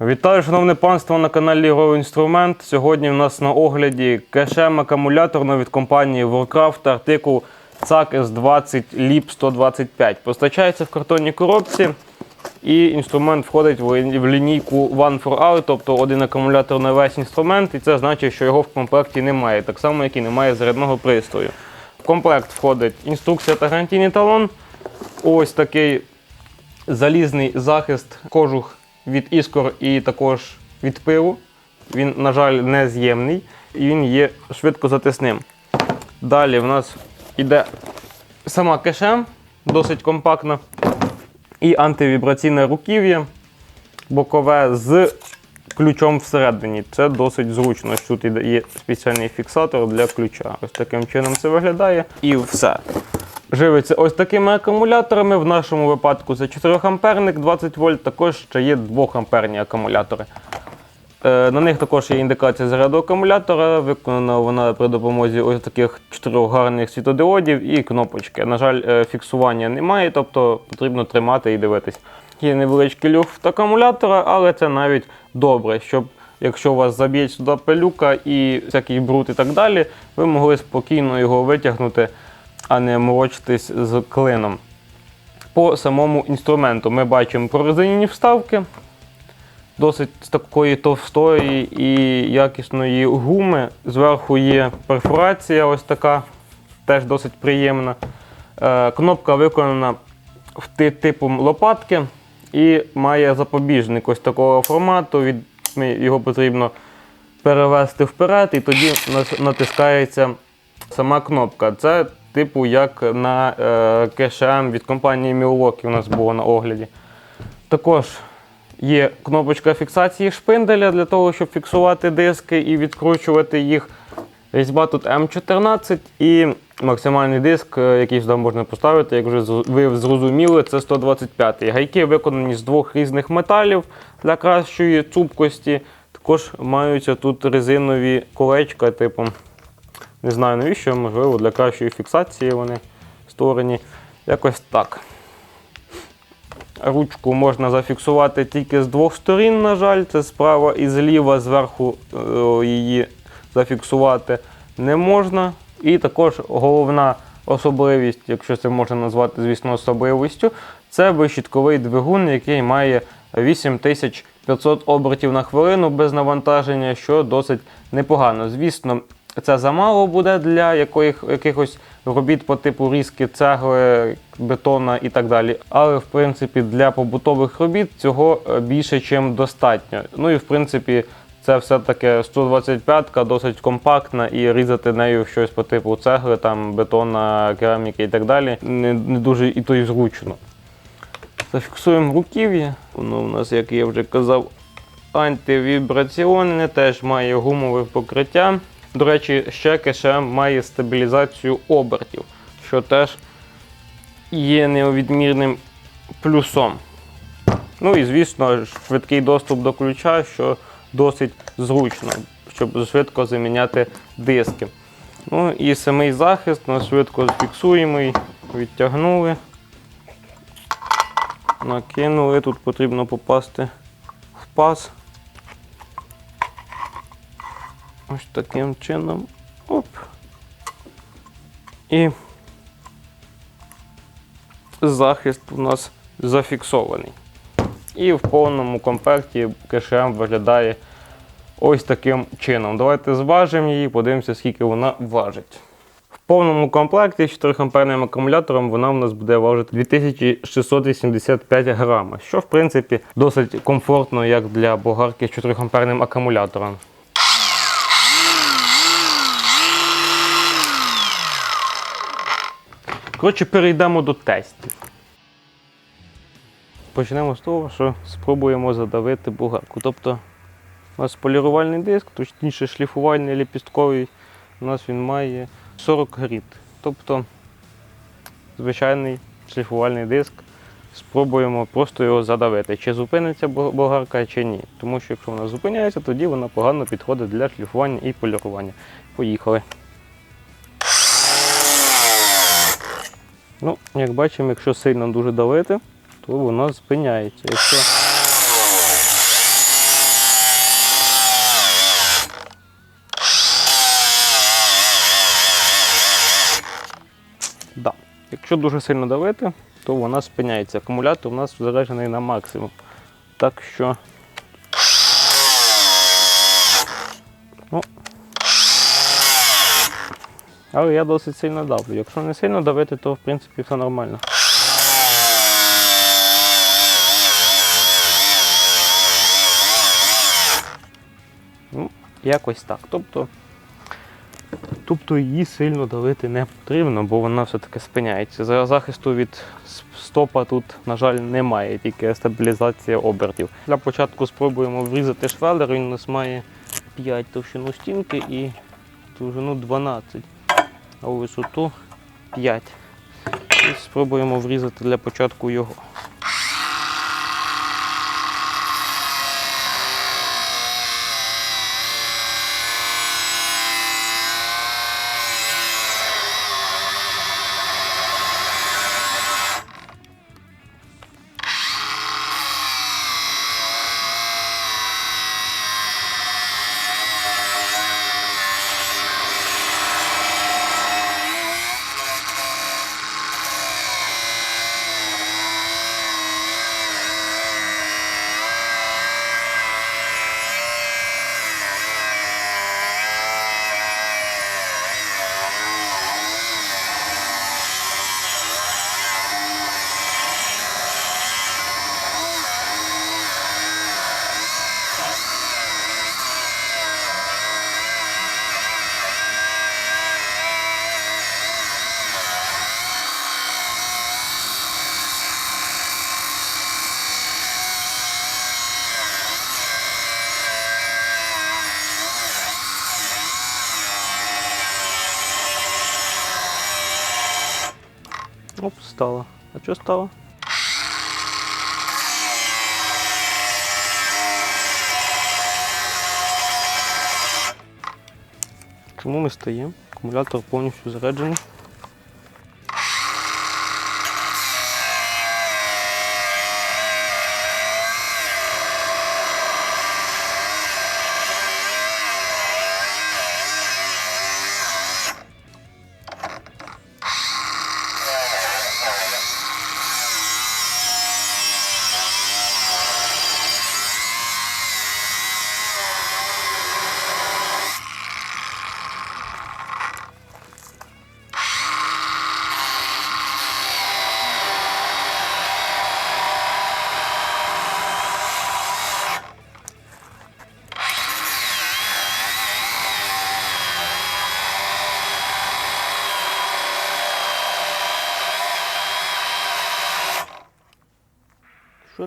Вітаю, шановне панство на каналі Go Інструмент. Сьогодні у нас на огляді кешем акумуляторно від компанії Warcraft артикул CAC S20 LIP 125. Постачається в картонній коробці. І інструмент входить в лінійку One for Out, тобто один акумулятор на весь інструмент, і це значить, що його в комплекті немає, так само, як і немає зарядного пристрою. В комплект входить інструкція та гарантійний талон. Ось такий залізний захист кожух від іскор і також від пилу. Він, на жаль, не з'ємний і він є швидкозатисним. Далі в нас йде сама кешем, досить компактна, і антивібраційне руків'я бокове з ключом всередині. Це досить зручно. що Тут є спеціальний фіксатор для ключа. Ось таким чином це виглядає. І все. Живиться ось такими акумуляторами. В нашому випадку це 4 амперник 20 вольт, також ще є 2 амперні акумулятори. Е, На них також є індикація заряду акумулятора. Виконана вона при допомозі ось таких чотирьох гарних світодіодів і кнопочки. На жаль, е, фіксування немає, тобто потрібно тримати і дивитись. Є невеличкий люфт акумулятора, але це навіть добре, щоб якщо у вас заб'є сюди пилюка і всякий бруд і так далі, ви могли спокійно його витягнути, а не морочитись з клином. По самому інструменту ми бачимо прорезинені вставки досить такої товстої і якісної гуми. Зверху є перфорація, ось така, теж досить приємна. Е, Кнопка виконана в ти- типом лопатки і має запобіжник ось такого формату. Його потрібно перевести вперед, і тоді натискається сама кнопка. Це типу як на е, кешем від компанії Milwaukee у нас було на огляді. Також є кнопочка фіксації шпинделя для того, щоб фіксувати диски і відкручувати їх. Різьба тут М14 і максимальний диск, е, який сюди можна поставити, як вже ви зрозуміли, це 125. Гайки виконані з двох різних металів для кращої цупкості. Також маються тут резинові колечка, типу, не знаю навіщо, можливо, для кращої фіксації вони створені. Якось так. Ручку можна зафіксувати тільки з двох сторін, на жаль, це справа і зліва, зверху е, її зафіксувати не можна. І також головна особливість, якщо це можна назвати, звісно, особливістю, це вищітковий двигун, який має 8500 обертів на хвилину без навантаження, що досить непогано. Звісно, це замало буде для якоїх, якихось робіт по типу різки цегли, бетона і так далі. Але в принципі для побутових робіт цього е, більше, ніж достатньо. Ну і в принципі. Це все-таки 125-ка, досить компактна, і різати нею щось по типу цегли, там, бетона, кераміки і так далі не, не дуже і то й зручно. Зафіксуємо руків'я. Воно у нас, як я вже казав, антивібраційне, теж має гумове покриття. До речі, ще кешем має стабілізацію обертів, що теж є невідмірним плюсом. Ну і звісно, швидкий доступ до ключа, що досить зручно, щоб швидко заміняти диски. Ну і самий захист у нас швидко фіксуємий, відтягнули, накинули. Тут потрібно попасти в паз. Ось таким чином. Оп. І захист у нас зафіксований. І в повному комплекті кешем виглядає ось таким чином. Давайте зважимо її, подивимося, скільки вона важить. В повному комплекті з 4 амперним акумулятором вона у нас буде важити 2685 грама, що в принципі досить комфортно як для болгарки з 4 амперним акумулятором. Коротше, перейдемо до тестів. Почнемо з того, що спробуємо задавити бугарку. Тобто у нас полірувальний диск, точніше шліфувальний ліпістковий, у нас він має 40 гріт. Тобто звичайний шліфувальний диск. Спробуємо просто його задавити, чи зупиниться болгарка, чи ні. Тому що якщо вона зупиняється, тоді вона погано підходить для шліфування і полірування. Поїхали. Ну, Як бачимо, якщо сильно дуже давити, то вона спиняється. Якщо... Да. Якщо дуже сильно давити, то вона спиняється. Акумулятор у нас заряджений на максимум. Так що... Ну, але я досить сильно давлю. Якщо не сильно давити, то в принципі все нормально. Ну, якось так. Тобто, тобто її сильно давити не потрібно, бо вона все-таки спиняється. За захисту від стопа тут, на жаль, немає, тільки стабілізація обертів. Для початку спробуємо врізати швелер, він у нас має 5 товщину стінки і довжину 12, а у висоту 5. І спробуємо врізати для початку його. Оп, стало. А що стало? Чому ми стоїмо? Акумулятор повністю заряджений.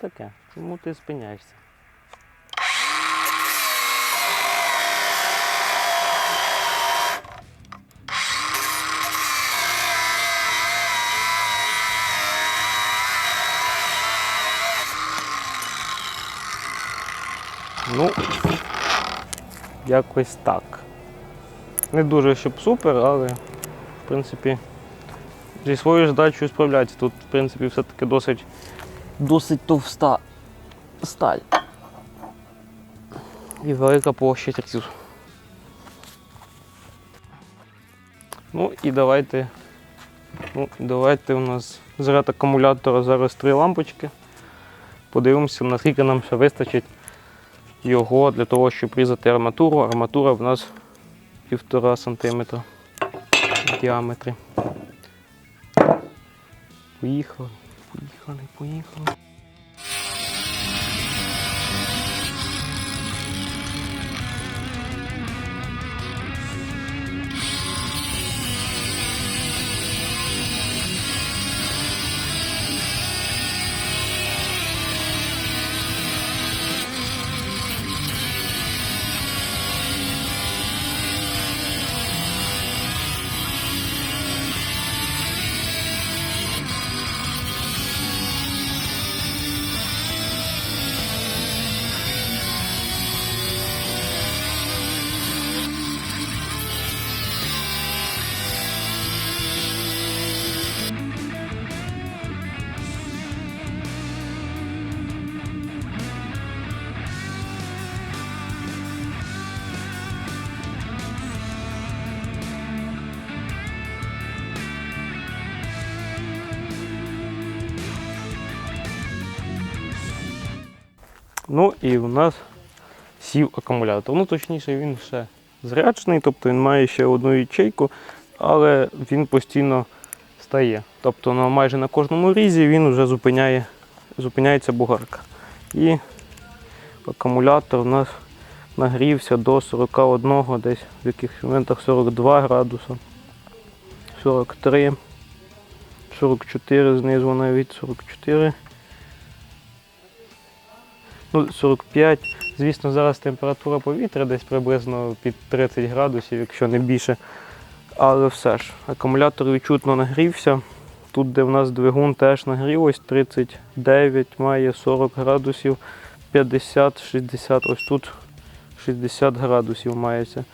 Таке? Чому ти спиняєшся? Ну, якось так. Не дуже щоб супер, але в принципі зі своєю задачею справляється. Тут, в принципі, все-таки досить, досить товста сталь. І велика площа трів. Ну і давайте. Ну, давайте у нас заряд акумулятора зараз три лампочки. Подивимося, наскільки нам ще вистачить його для того, щоб різати арматуру. Арматура в нас 1,5 см в діаметрі. Поїхали, поїхали, поїхали. Ну і у нас сів акумулятор. Ну, точніше, він ще зряджений, тобто він має ще одну ячейку, але він постійно стає. Тобто на, майже на кожному різі він вже зупиняє, зупиняється бугарка. І акумулятор у нас нагрівся до 41, десь в якихось моментах 42 градуса, 43, 44 знизу навіть 44. Ну, 45. Звісно, зараз температура повітря десь приблизно під 30 градусів, якщо не більше. Але все ж, акумулятор відчутно нагрівся. Тут, де в нас двигун теж нагрілось, 39 має 40 градусів, 50, 60, ось тут 60 градусів мається.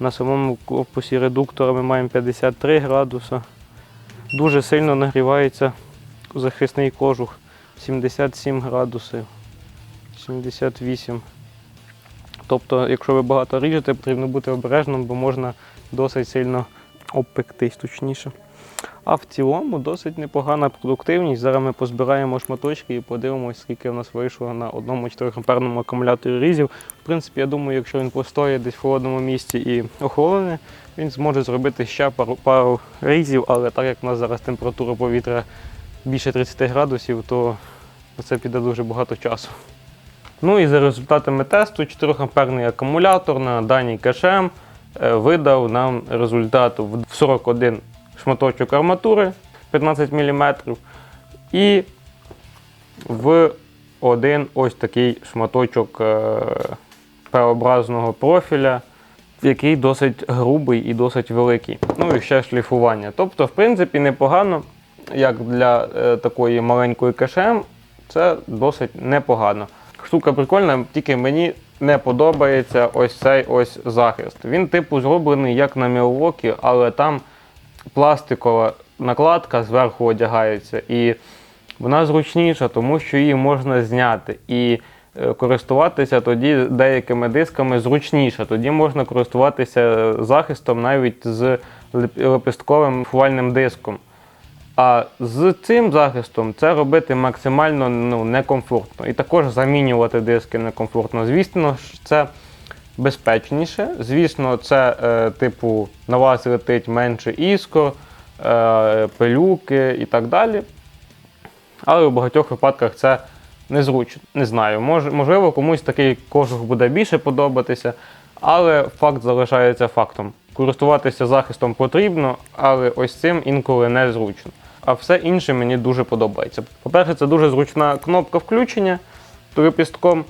На самому корпусі редуктора ми маємо 53 градуса. Дуже сильно нагрівається захисний кожух 77 градусів. 78. Тобто, якщо ви багато ріжете, потрібно бути обережним, бо можна досить сильно обпектись точніше. А в цілому досить непогана продуктивність. Зараз ми позбираємо шматочки і подивимося, скільки в нас вийшло на одному 4 амперному акумуляторі різів. В принципі, я думаю, якщо він постоїть десь в холодному місці і охолоне, він зможе зробити ще пару, пару різів, але так як в нас зараз температура повітря більше 30 градусів, то це піде дуже багато часу. Ну і за результатами тесту 4 амперний акумулятор на даній КШМ е, видав нам результат в 41 шматочок арматури 15 мм і в один ось такий шматочок е, П-образного профіля, який досить грубий і досить великий. Ну і ще шліфування. Тобто, в принципі, непогано, як для е, такої маленької КШМ, це досить непогано. Штука прикольна, тільки мені не подобається ось цей ось захист. Він, типу, зроблений як на Milwaukee, але там пластикова накладка зверху одягається. І вона зручніша, тому що її можна зняти. І е, користуватися тоді деякими дисками зручніше. Тоді можна користуватися захистом навіть з леп- лепестковим фувальним диском. А з цим захистом це робити максимально ну, некомфортно. І також замінювати диски некомфортно. Звісно це безпечніше. Звісно, це е, типу на вас летить менше іскор, е, пилюки і так далі. Але в багатьох випадках це незручно. Не знаю. Мож, можливо, комусь такий кожух буде більше подобатися, але факт залишається фактом. Користуватися захистом потрібно, але ось цим інколи незручно. А все інше мені дуже подобається. По-перше, це дуже зручна кнопка включення трипістком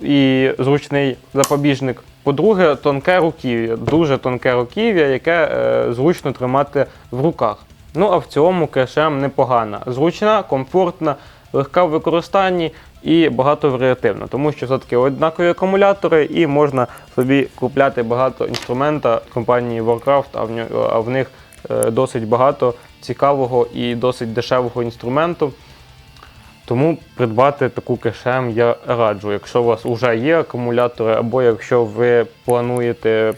і зручний запобіжник. По-друге, тонке руків'я, дуже тонке руків'я, яке е, зручно тримати в руках. Ну а в цілому кешем непогана. Зручна, комфортна, легка в використанні і багато варіативна, тому що все-таки однакові акумулятори і можна собі купляти багато інструмента компанії Warcraft, а в, а в них е, досить багато цікавого і досить дешевого інструменту. Тому придбати таку кешем я раджу, якщо у вас вже є акумулятори, або якщо ви плануєте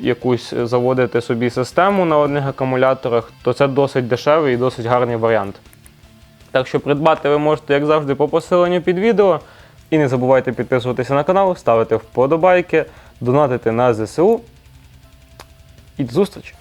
якусь заводити собі систему на одних акумуляторах, то це досить дешевий і досить гарний варіант. Так що придбати ви можете, як завжди, по посиленню під відео. І не забувайте підписуватися на канал, ставити вподобайки, донатити на ЗСУ. І до зустрічі!